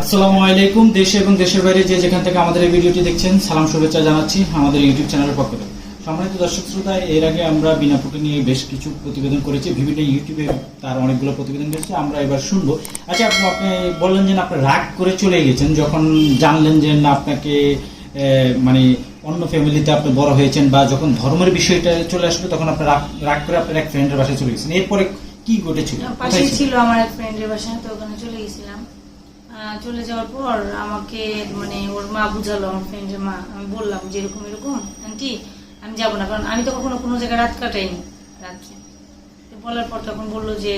আসসালামু আলাইকুম দেশে এবং দেশের বাইরে যে যেখান থেকে আমাদের এই ভিডিওটি দেখছেন সালাম শুভেচ্ছা জানাচ্ছি আমাদের ইউটিউব চ্যানেলের পক্ষ থেকে। সম্মানিত দর্শক শ্রোতা এর আগে আমরা বিনাপুকে নিয়ে বেশ কিছু প্রতিবেদন করেছি বিভিন্ন ইউটিউবে তার অনেকগুলো প্রতিবেদন করেছি আমরা এবার শুনব। আচ্ছা আপনি আপনি বললেন যে আপনি রাগ করে চলে গেছেন যখন জানলেন যে না আপনাকে মানে অন্য ফ্যামিলিতে আপনি বড় হয়েছেন বা যখন ধর্মের বিষয়টা চলে আসবে তখন আপনি রাগ রাগ করে আপনার এক ফ্রেন্ডের বাসায় চলে গেছেন। এরপরে কি ঘটেছিল? কোথায় ছিল? আমার এক ফ্রেন্ডের বাসা তো ওখানে চলে গেছিলাম। চলে যাওয়ার পর আমাকে মানে ওর মা বুঝালো আমার ফ্রেন্ডের মা। আমি বললাম যে এরকম এরকম আন্টি আমি যাব না কারণ আমি তো কখনো কোনো জায়গায় রাত কাটাইনি রাত্রে। তো বলার পর তখন বলল যে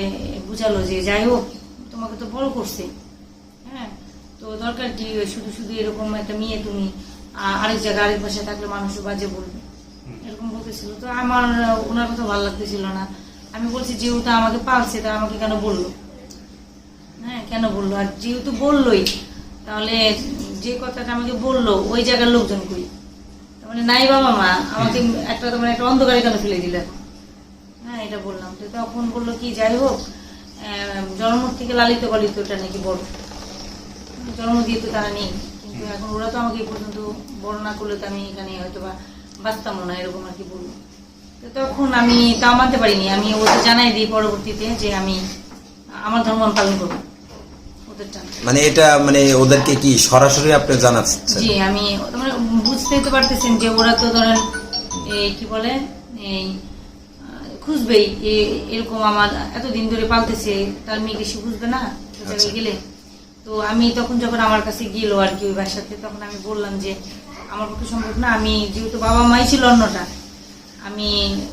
বুঝালো যে যাই হোক তোমাকে তো বড় করছে। হ্যাঁ তো দরকার কি শুধু শুধু এরকম একটা মেয়ে তুমি আরেক জায়গায় আরেক বাসায় থাকলে মানুষও বাজে বলবে। এরকম বলতেছিল। তো আমার ওনার কথা ভালো লাগতেছিল না। আমি বলছি যেহেতু আমাকে পালছে তা আমাকে কেন বলল? হ্যাঁ কেন বলল? আর যেহেতু বললোই, তাহলে যে কথাটা আমাকে বলল, ওই জায়গার লোকজন কই? মানে নাই বাবা মা, আমাকে একটা তোমার একটা অন্ধকারে কেন ফেলে দিল? হ্যাঁ এটা বললাম। তো তখন বলল কি, যাই হোক জন্ম থেকে লালিত পালিত ওটা নাকি বড়। জন্ম দিয়ে তো তারা নেই। কিন্তু এখন ওরা তো আমাকে পর্যন্ত বড় না করলে তো আমি এখানে হয়তো বা বাঁচতামও না, এরকম আর কি বলব। তো তখন আমি তা মানতে পারিনি। আমি ওদের জানাই দিই পরবর্তীতে যে আমি আমার ধর্ম পালন করব। মানে এটা মানে ওদেরকে কি সরাসরি আপনি জানাচ্ছেন? জি আমি মানে বুঝতেই তো পারতেছেন যে ওরা তো ধরেন এই কি বলে এই খুঁজবেই। এরকম আমার এতদিন ধরে পালতেছে তার মেয়েকে সে খুঁজবে না? আচ্ছা। গেলে। তো আমি তখন যখন আমার কাছে গেল আর কি ওই বাসাতে তখন আমি বললাম যে আমার পক্ষে সম্ভব না আমি যেহেতু বাবা মাই ছিল অন্যটা আমি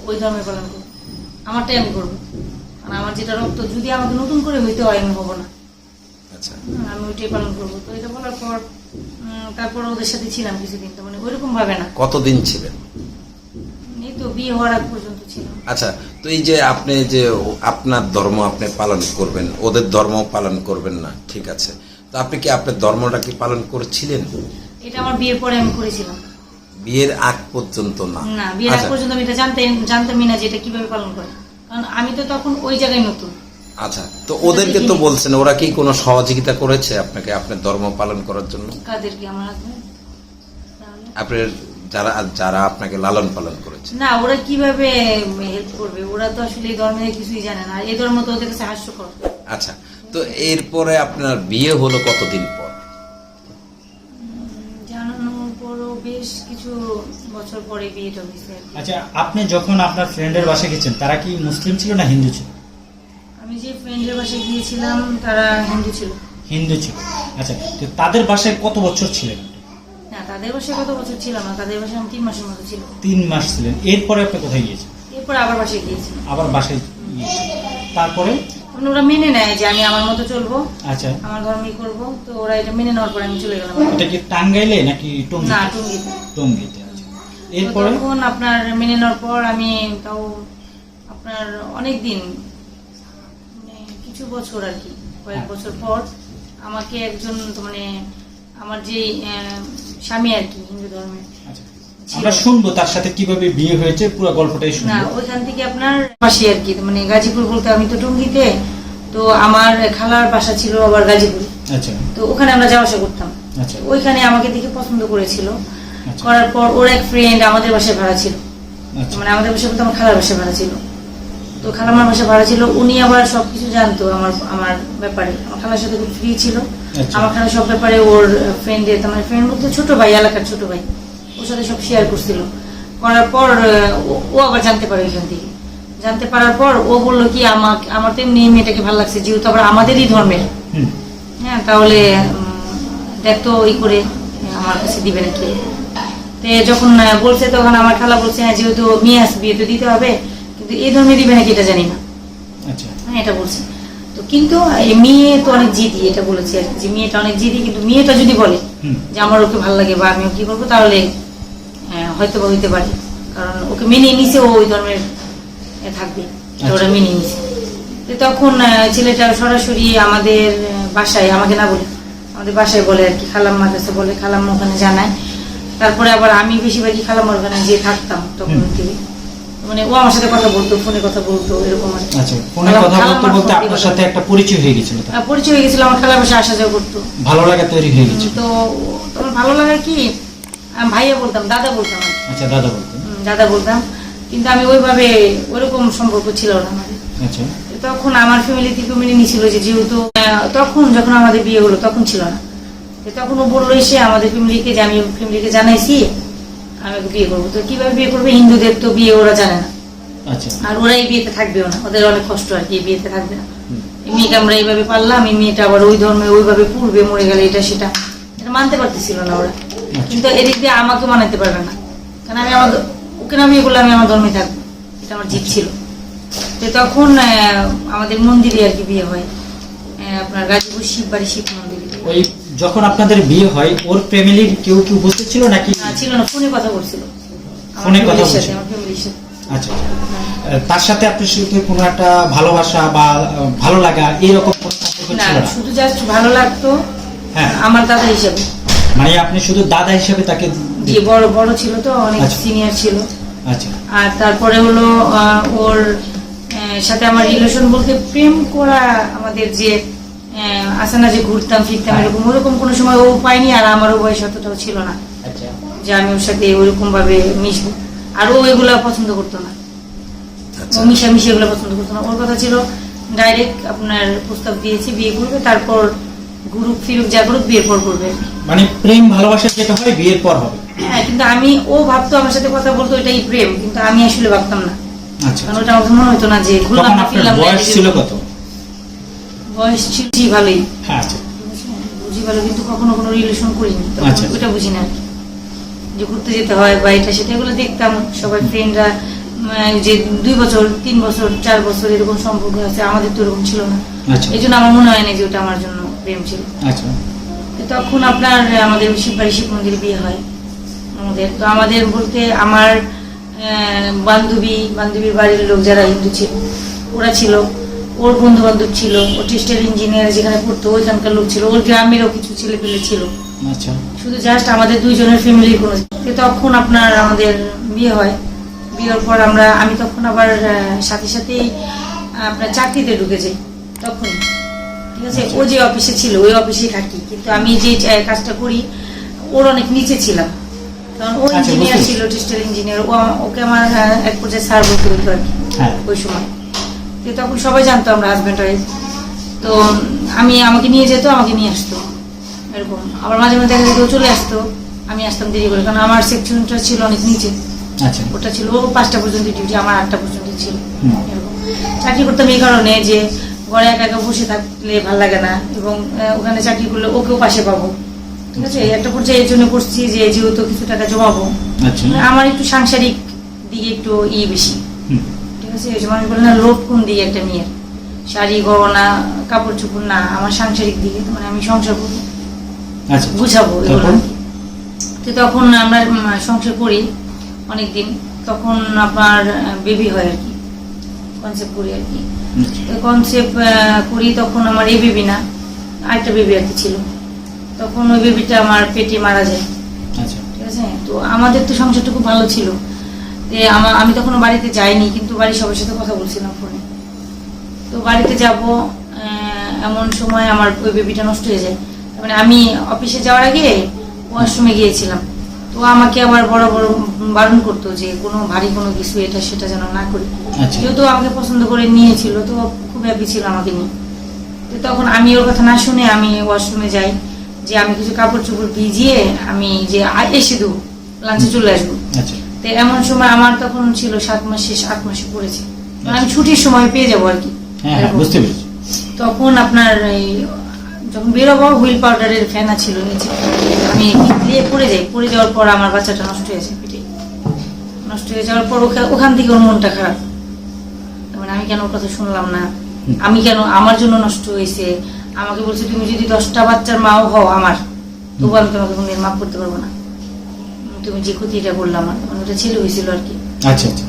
ওই ধর্মে পালন করব। আমারটাই আমি করব। আমার যেটা রক্ত যদি আমাকে নতুন করে হইতে হয় আমি হব না। আচ্ছা। আমি ওইটাই পালন করব। তো এটা বলার পর তারপর ওদের সাথে ছিলাম কিছুদিন তো মানে ওইরকম ভাবে না। কতদিন ছিলেন? এই তো বিয়ে হওয়ার আগ পর্যন্ত ছিলাম। আচ্ছা তো এই যে আপনি যে আপনার ধর্ম আপনি পালন করবেন ওদের ধর্ম পালন করবেন না ঠিক আছে। তো আপনি কি আপনার ধর্মটা কি পালন করছিলেন? এটা আমার বিয়ের পরে আমি করেছিলাম। বিয়ের আগ পর্যন্ত না। না বিয়ের আগ আচ্ছা। পর্যন্ত আমি এটা জানতে জানতামই না যে এটা কীভাবে পালন করে। কারণ আমি তো তখন ওই জায়গায় নতুন। আচ্ছা তো ওদেরকে তো বলছেন ওরা কি কোনো সহযোগিতা করেছে আপনাকে আপনার ধর্ম পালন করার জন্য? কাদেরকে আমার হাজবেন্ড? আপনার যারা যারা আপনাকে লালন পালন করেছে? না ওরা কীভাবে হেল্প করবে? ওরা তো আসলে এই ধর্মের কিছুই জানে না এই ধর্ম তো ওদের কাছে হাস্যকর। আচ্ছা তো এরপরে আপনার বিয়ে হলো কতদিন পর? জানানোর পরও বেশ কিছু বছর পরে বিয়েটা হয়েছে আচ্ছা আপনি যখন আপনার ফ্রেন্ডের বাসায় গেছেন তারা কি মুসলিম ছিল না হিন্দু ছিল? আমি যে ফ্রেন্ডের বাসায় গিয়েছিলাম তারা হিন্দু ছিল। হিন্দু ছিল। আচ্ছা তো তাদের বাসায় কত বছর ছিলেন? না তাদের বাসায় কত বছর ছিলাম না তাদের বাসায় আমি তিন মাসের মতো ছিল তিন মাস ছিলেন। এরপরে আপনি কোথায় গিয়েছেন? এরপর আবার বাসায় গিয়েছিলাম। আবার বাসায় গিয়েছেন। তারপরে? ওরা মেনে নেয় যে আমি আমার মতো চলবো আচ্ছা। আমার ধর্মই করব তো ওরা এটা মেনে নেওয়ার পর আমি চলে গেলাম। এটা কি টাঙ্গাইলে নাকি টঙ্গি না টঙ্গিতে। টঙ্গিতে আচ্ছা। এরপরে? তখন আপনার মেনে নেওয়ার পর আমি তাও আপনার অনেক দিন কিছু বছর আর কি কয়েক। বছর পর আমাকে একজন মানে আমার যে স্বামী আর কি হিন্দু ধর্মের আচ্ছা আমরা শুনব তার সাথে কীভাবে বিয়ে হয়েছে পুরো গল্পটাই না ওইখান থেকে আপনার পাশে আর কি মানে গাজীপুর বলতে আমি তো টঙ্গিতে তো আমার খালার বাসা ছিল আবার গাজীপুর। আচ্ছা। তো ওখানে আমরা যাওয়া আসা করতাম। আচ্ছা। ওইখানে আমাকে দেখে পছন্দ করেছিল। আচ্ছা। করার পর ওর এক ফ্রেন্ড আমাদের বাসায় ভাড়া ছিল। আচ্ছা। মানে আমাদের বাসায় বলতে আমার খালার বাসায় ভাড়া ছিল। তো খালামার বাসায় ভাড়া ছিল উনি আবার সবকিছু জানতো আমার আমার ব্যাপারে। আমার খালার সাথে খুব ফ্রি ছিল। আচ্ছা। আমার খালা সব ব্যাপারে ওর ফ্রেন্ডের আমার ফ্রেন্ড বলতে ছোট ভাই এলাকার ছোট ভাই। ওর সাথে সব শেয়ার করছিল। করার পর ও- আবার জানতে পারে ওইখান থেকে। জানতে পারার পর ও বলল কি আমাকে আমার তো এমনি মেয়েটাকে ভালো লাগছে যেহেতু আবার আমাদেরই ধর্মের। হ্যাঁ তাহলে দেখতো ওই করে আমার কাছে দিবে নাকি। তো যখন বলছে তখন আমার খালা বলছে হ্যাঁ যেহেতু মেয়ে আসবে বিয়ে তো দিতে হবে কিন্তু এই ধর্মে দিবে নাকি এটা জানি না। আচ্ছা। হ্যাঁ এটা বলছে। তো কিন্তু মেয়ে তো অনেক জিদি এটা বলেছে আর যে মেয়েটা অনেক জিদি কিন্তু মেয়েটা যদি বলে যে আমার ওকে ভালো লাগে বা আমি কি করব তাহলে হয়তো বা হইতে পারে। কারণ ওকে মেনে নিছে ও ওই ধর্মের থাকবে। ওরা আচ্ছা। মেনে নিছে। তো তখন ছেলেটা সরাসরি আমাদের বাসায় আমাকে না বলে আমাদের বাসায় বলে আর কি। খালাম্মার কাছে বলে খালাম্মা ওখানে জানায়। তারপরে আবার আমি বেশিরভাগই খালাম্মার ওখানে গিয়ে থাকতাম তখন হুম। মানে ও আমার সাথে কথা বলতো ফোনে কথা বলতো এরকম আচ্ছা ফোনে কথা বলতে বলতে আপনার সাথে একটা পরিচয় হয়ে পরিচয় হয়ে আমার খেলা বসে আসা যাওয়া করতো। ভালো লাগা তৈরি হয়ে গেছিল। তো তখন ভালো লাগে কি? আমি ভাইয়া বলতাম দাদা বলতাম আচ্ছা দাদা দাদা বলতাম। কিন্তু আমি ওইভাবে ওইরকম সম্পর্ক ছিল না আমাদের আচ্ছা। তখন আমার ফ্যামিলি থেকে মেনে নিয়েছিল যে যেহেতু তখন যখন আমাদের বিয়ে হলো তখন ছিল না। তখন ও বলল এসে আমাদের ফ্যামিলিকে যে আমি ফ্যামিলিকে জানাইছি আমি ওকে বিয়ে করব। তো কীভাবে বিয়ে করবে? হিন্দুদের তো বিয়ে ওরা জানে না। আচ্ছা। আর ওরা এই বিয়েতে থাকবেও না। ওদের অনেক কষ্ট আর কি এই বিয়েতে থাকবে না। মেয়েকে আমরা এইভাবে পারলাম এই মেয়েটা আবার ওই ধর্মে ওইভাবে পূর্বে মরে গেলে এটা সেটা। এটা মানতে পারতেছিল না ওরা। কিন্তু এদিক দিয়ে আমাকে মানাতে পারবে না। কারণ আমি আমার ওকে না বিয়ে করলে আমি আমার ধর্মে থাকব। এটা আমার জিত ছিল। তো তখন আহ, আমাদের মন্দিরে আর কি বিয়ে হয়। আপনার গাজীপুর শিববাড়ি শিব মন্দিরে। যখন আপনাদের বিয়ে হয় ওর ফ্যামিলির কেউ কি উপস্থিত ছিল নাকি? না, ছিল না ফোনে কথা বলছিল। ফোনে কথা বলছিল? সাথে আচ্ছা তার সাথে আপনার সাথে কোনো একটা ভালোবাসা বা ভালো লাগা এরকম না ছিল না? শুধু জাস্ট ভালো লাগতো হ্যাঁ। আমার দাদা হিসাবে। মানে আপনি শুধু দাদা হিসেবে তাকে যে বড় বড় ছিল তো অনেক আচ্ছা। সিনিয়র ছিল। আচ্ছা। আর তারপরে হলো ওর সাথে আমার রিলেশন বলতে প্রেম করা আমাদের যে না যে ঘুরতাম ফিরতাম হ্যাঁ। এরকম ওরকম কোনো সময় ও পায়নি আর আমারও বয়স অতটাও ছিল না। আচ্ছা। যে আমি ওর সাথে ওরকম ভাবে মিশবো আর ও এগুলো পছন্দ করতো না। আচ্ছা। ও মিশামিশি এগুলো পছন্দ করতো না। ওর কথা ছিল ডাইরেক্ট আপনার প্রস্তাব দিয়েছি বিয়ে করবে তারপর ঘুরুক ফিরুক যা করুক বিয়ের পর করবে। মানে প্রেম ভালোবাসা যেটা হয় বিয়ের পর হবে। হ্যাঁ কিন্তু আমি ও ভাবতো আমার সাথে কথা বলতো এটাই প্রেম কিন্তু আমি আসলে ভাবতাম না। আচ্ছা কারণ ওটা আমার মনে হতো না যে ঘুরলাম না ফিরলাম বয়স ছিল কত? বয়স ছিল জি ভালোই। হ্যাঁ আচ্ছা বুঝি ভালো কিন্তু কখনো কোনো রিলেশন করিনি আচ্ছা। ওটা বুঝি না। যে ঘুরতে যেতে হয় বা এটা সেটা এগুলো দেখতাম। সবাই ফ্রেন্ডরা যে দুই বছর তিন বছর চার বছর এরকম সম্পর্ক আছে আমাদের তো এরকম ছিল না। আচ্ছা। এই জন্য আমার মনে হয় না যে ওটা আমার জন্য প্রেম ছিল। আচ্ছা। তখন আপনার আমাদের শিববাড়ি শিব মন্দিরে বিয়ে হয়। আমাদের তো আমাদের বলতে আমার বান্ধবী বান্ধবীর বাড়ির লোক যারা হিন্দু ছিল ওরা ছিল। ওর বন্ধু বান্ধব ছিল ও টেস্টের ইঞ্জিনিয়ার যেখানে পড়তো ওইখানকার লোক ছিল ওর গ্রামেরও কিছু ছেলে পেলে ছিল। আচ্ছা। শুধু জাস্ট আমাদের দুইজনের ফ্যামিলির কোনো তখন আপনার আমাদের বিয়ে হয়। বিয়ের পর আমরা আমি তখন আবার সাথে সাথেই আপনার চাকরিতে ঢুকে যাই তখন। ঠিক আছে? ও যে অফিসে ছিল ওই অফিসেই থাকি। কিন্তু আমি যে কাজটা করি ওর অনেক নিচে ছিলাম। কারণ ও আচ্ছা, ইঞ্জিনিয়ার বুঝতে ছিল টেস্টের ইঞ্জিনিয়ার ও ওকে আমার এক পর্যায়ে স্যার বলতে হতো আর কি। হ্যাঁ। ওই সময়। তো তখন সবাই জানতো আমরা হাজব্যান্ড ওয়াইফ তো আমি আমাকে নিয়ে যেত আমাকে নিয়ে আসতো। এরকম। আবার মাঝে মাঝে দেখা যেত চলে আসতো। আমি আসতাম দেরি করে কারণ আমার সেকশনটা ছিল অনেক নিচে। আচ্ছা। ওটা ছিল ও পাঁচটা পর্যন্ত ডিউটি আমার আটটা পর্যন্ত ছিল। এরকম। চাকরি করতাম এই কারণে যে ঘরে একা একা বসে থাকলে ভালো লাগে না এবং ওখানে চাকরি করলে ওকেও পাশে পাবো। ঠিক আছে? একটা পর্যায়ে এই জন্য করছি যে যেহেতু কিছু টাকা জমাবো। আচ্ছা। আমার একটু সাংসারিক দিকে একটু ই বেশি। আছে না লোভ কোন দিকে একটা মেয়ের? শাড়ি গহনা কাপড় চোপড় না আমার সাংসারিক দিকে মানে আমি সংসার করব আচ্ছা বুঝাবো এগুলো তো তখন আমরা সংসার করি অনেকদিন। তখন আপনার বেবি হয় আর কি কনসেপ্ট করি আর কি। কনসেপ্ট করি তখন আমার এই বেবি না আরেকটা বেবি আর কি ছিল। তখন ওই বেবিটা আমার পেটে মারা যায়। আচ্ছা। ঠিক আছে? তো আমাদের তো সংসারটা খুব ভালো ছিল। যে আমা- আমি তখন বাড়িতে যাইনি কিন্তু বাড়ির সবার সাথে কথা বলছিলাম ফোনে। তো বাড়িতে যাব এমন সময় আমার ওই বেবিটা নষ্ট হয়ে যায়। মানে আমি অফিসে যাওয়ার আগে ওয়াশরুমে গিয়েছিলাম। তো আমাকে আবার বড় বড় বারণ করতো যে কোনো ভারী কোনো কিছু এটা সেটা যেন না করি। আচ্ছা। যেহেতু আমাকে পছন্দ করে নিয়েছিল তো খুব হ্যাপি ছিল আমাকে নিয়ে। তো তখন আমি ওর কথা না শুনে আমি ওয়াশরুমে যাই যে আমি কিছু কাপড় চোপড় ভিজিয়ে আমি যে এসে দেবো লাঞ্চে চলে আসব। আচ্ছা। তো এমন সময় আমার তখন ছিল সাত মাস শেষ আট মাসে পড়েছে। মানে আমি ছুটির সময় পেয়ে যাব আর কি। হ্যাঁ হ্যাঁ। বুঝতে পেরেছি। তখন আপনার যখন বেরোবো হুইল পাউডারের ফেনা ছিল নিচে। আমি দিয়ে পড়ে যাই। পড়ে যাওয়ার পর আমার বাচ্চাটা নষ্ট হয়ে যায় পেটে। নষ্ট হয়ে যাওয়ার পর ওখা- ওখান থেকে ওর মনটা খারাপ। মানে আমি কেন ওর কথা শুনলাম না? আমি কেন আমার জন্য নষ্ট হয়েছে? আমাকে বলছে তুমি যদি দশটা বাচ্চার মাও হও আমার তবু আমি তোমাকে কোনদিন মাফ করতে পারব না। তুমি যে ক্ষতিটা আমার মানে ওটা ছেলে হয়েছিল আর কি। আচ্ছা আচ্ছা।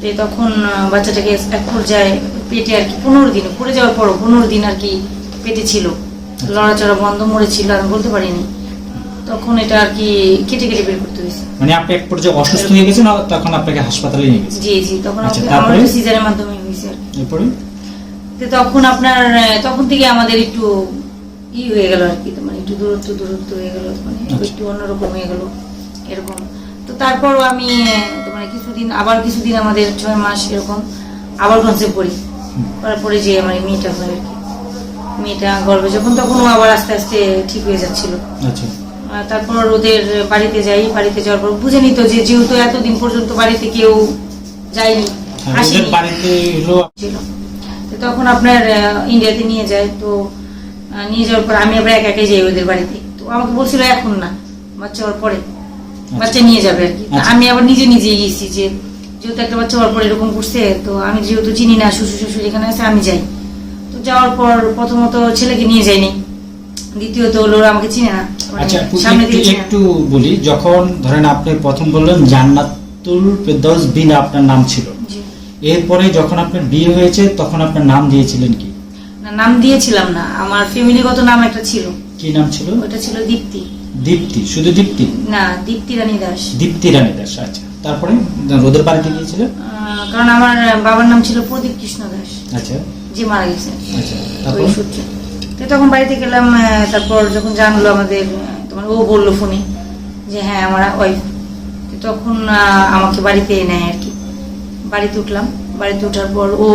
তো তখন বাচ্চাটাকে এক পর্যায়ে পেটে আর কি পনেরো দিনে পড়ে যাওয়ার পরও পনেরো দিন আর কি পেটে ছিল। লড়াচড়া বন্ধ মরেছিল আমি বলতে পারিনি। তখন এটা আর কি কেটে কেটে বের করতে হয়েছে। মানে আপনি এক পর্যায়ে অসুস্থ হয়ে গেছেন তখন আপনাকে হাসপাতালে নিয়ে গেছে জি জি তখন আচ্ছা? আমার সিজারের মাধ্যমে হয়েছে আর। এরপরে? তো তখন আপনার তখন থেকে আমাদের একটু ই হয়ে গেল আর কি মানে একটু দূরত্ব দূরত্ব হয়ে গেল মানে আচ্ছা। একটু অন্যরকম হয়ে গেল। এরকম। তো তারপরও আমি মানে কিছুদিন আবার কিছুদিন আমাদের ছয় মাস এরকম আবার কনসেপ্ট করি। করার পরে যে আমার মেয়েটা হয় আর কি। মেয়েটা গর্বে যখন তখন ও আবার আস্তে আস্তে ঠিক হয়ে যাচ্ছিল। আচ্ছা। তারপর ওদের বাড়িতে যাই বাড়িতে যাওয়ার পর বুঝে নিত যে যেহেতু এতদিন পর্যন্ত বাড়িতে কেউ যায়নি আসেনি। ছিল। তো তখন আপনার ইন্ডিয়াতে নিয়ে যায় তো নিয়ে যাওয়ার পর আমি আবার একা একাই যাই ওদের বাড়িতে। তো আমাকে বলছিল এখন না বাচ্চা হওয়ার পরে। বাচ্চা নিয়ে যাবে আচ্ছা। আমি আবার নিজে নিজে গেছি যে যেহেতু একটা বাচ্চা পর এরকম করছে তো আমি যেহেতু চিনি না শ্বশুর শ্বশুর এখানে আছে আমি যাই। তো যাওয়ার পর প্রথমত ছেলেকে নিয়ে যাইনি। দ্বিতীয়ত হলো আমাকে চিনে না। আচ্ছা সামনে দিয়ে একটু বলি যখন ধরেন আপনি প্রথম বললেন জান্নাতুল ফেরদাউস বিনা আপনার নাম ছিল। এরপরে যখন আপনার বিয়ে হয়েছে তখন আপনার নাম দিয়েছিলেন কি? না, নাম দিয়েছিলাম না। আমার ফ্যামিলিগত নাম একটা ছিল। কি নাম ছিল? ওটা ছিল দীপ্তি। দীপ্তি শুধু দীপ্তি? না দীপ্তি রানী দাস। দীপ্তি রানী দাস আচ্ছা। তারপরে গিয়েছিলেন আহ, কারণ আমার বাবার নাম ছিল প্রদীপ কৃষ্ণ দাস। আচ্ছা। যে মারা গেছে। আচ্ছা তারপর? সূত্রে। তো তখন বাড়িতে গেলাম তারপর যখন জানলো আমাদের তোমার ও বলল ফোনে যে হ্যাঁ আমার ওয়াইফ তখন আমাকে বাড়িতে নেয় আর কি। বাড়িতে উঠলাম। বাড়িতে ওঠার পর ও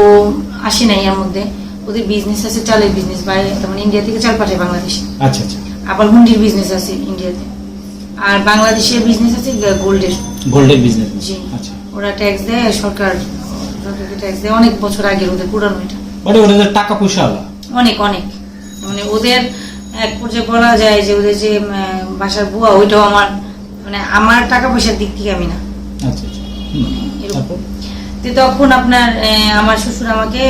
আসে নাই এর মধ্যে। ওদের বিজনেস আছে চালের বিজনেস বাইরে তেমন ইন্ডিয়া থেকে চাল পাঠায় বাংলাদেশে। আচ্ছা আচ্ছা। আবার হুন্ডির বিজনেস আছে ইন্ডিয়াতে আর বাংলাদেশের বিজনেস আছে গোল্ডের। গোল্ডের বিজনেস জি। আচ্ছা। ওরা ট্যাক্স দেয় সরকার সরকারকে ট্যাক্স দেয়। অনেক বছর আগে ওদের পুরানো এটা। মানে ওদের টাকা পয়সা অনেক অনেক। মানে ওদের এক পর্যায়ে বলা যায় যে ওদের যে বাসার বুয়া ওইটাও আমার মানে আমার টাকা পয়সার দিক থেকে আমি না। আচ্ছা আচ্ছা। তো তখন আপনার আমার শ্বশুর আমাকে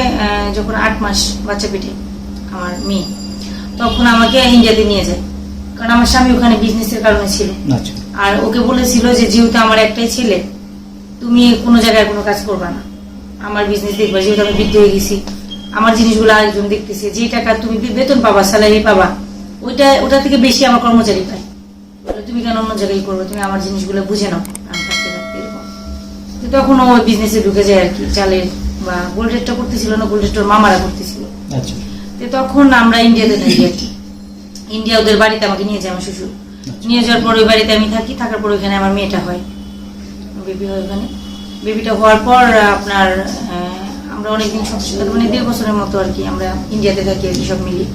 যখন আট মাস বাচ্চা পেটে আমার মেয়ে তখন আমাকে ইন্ডিয়াতে নিয়ে যায়। কারণ আমার স্বামী ওখানে বিজনেসের কারণে ছিল। আচ্ছা। আর ওকে বলেছিল যে যেহেতু আমার একটাই ছেলে তুমি কোনো জায়গায় কোনো কাজ করবে না। আমার বিজনেস দেখবা যেহেতু আমি বৃদ্ধ হয়ে গেছি। আমার জিনিসগুলো আরেকজন দেখতেছে যে টাকা তুমি বেতন পাবা স্যালারি পাবা ওইটা ওটা থেকে বেশি আমার কর্মচারী পায়। তুমি কেন অন্য জায়গায় করবে? তুমি আমার জিনিসগুলো বুঝে নাও। আমি থাকতে থাকতে এরকম। তো তখন ও বিজনেসে ঢুকে যায় আর কি চালের বা গোল্ডেরটা করতেছিল না গোল্ডেরটা মামারা করতেছিল। আচ্ছা। তো তখন আমরা ইন্ডিয়াতে থাকি আর কি। ইন্ডিয়া ওদের বাড়িতে আমাকে নিয়ে যায় আমার শ্বশুর। নিয়ে যাওয়ার পর ওই বাড়িতে আমি থাকি থাকার পর ওইখানে আমার মেয়েটা হয়। বেবি হয় ওখানে। বেবিটা হওয়ার পর আপনার আমরা অনেকদিন মানে দেড় বছরের মতো আর কি আমরা ইন্ডিয়াতে থাকি আর কি সব মিলিয়ে।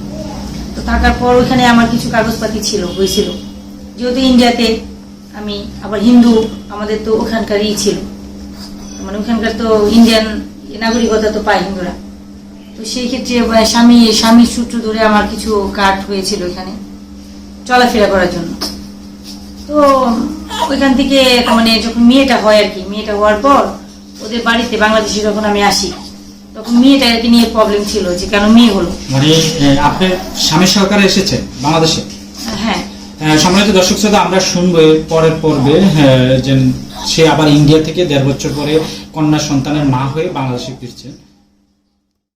তো থাকার পর ওইখানে আমার কিছু কাগজপাতি ছিল হয়েছিল। যেহেতু ইন্ডিয়াতে আমি আবার হিন্দু আমাদের তো ওখানকারই ছিল। মানে ওখানকার তো ইন্ডিয়ান নাগরিকতা তো পায় হিন্দুরা। তো সেই ক্ষেত্রে স্বামী স্বামীর সূত্র ধরে আমার কিছু কার্ড হয়েছিল এখানে চলাফেরা করার জন্য। তো ওইখান থেকে মানে যখন মেয়েটা হয় আর কি মেয়েটা হওয়ার পর ওদের বাড়িতে বাংলাদেশে যখন আমি আসি তখন মেয়েটাকে নিয়ে প্রবলেম ছিল যে কেন মেয়ে হলো। মানে আপনি স্বামী সহকারে এসেছেন বাংলাদেশে? হ্যাঁ। সম্মানিত দর্শক শ্রোতা আমরা শুনব পরের পর্বে আহ, যে সে আবার ইন্ডিয়া থেকে দেড় বছর পরে কন্যা সন্তানের মা হয়ে বাংলাদেশে ফিরছে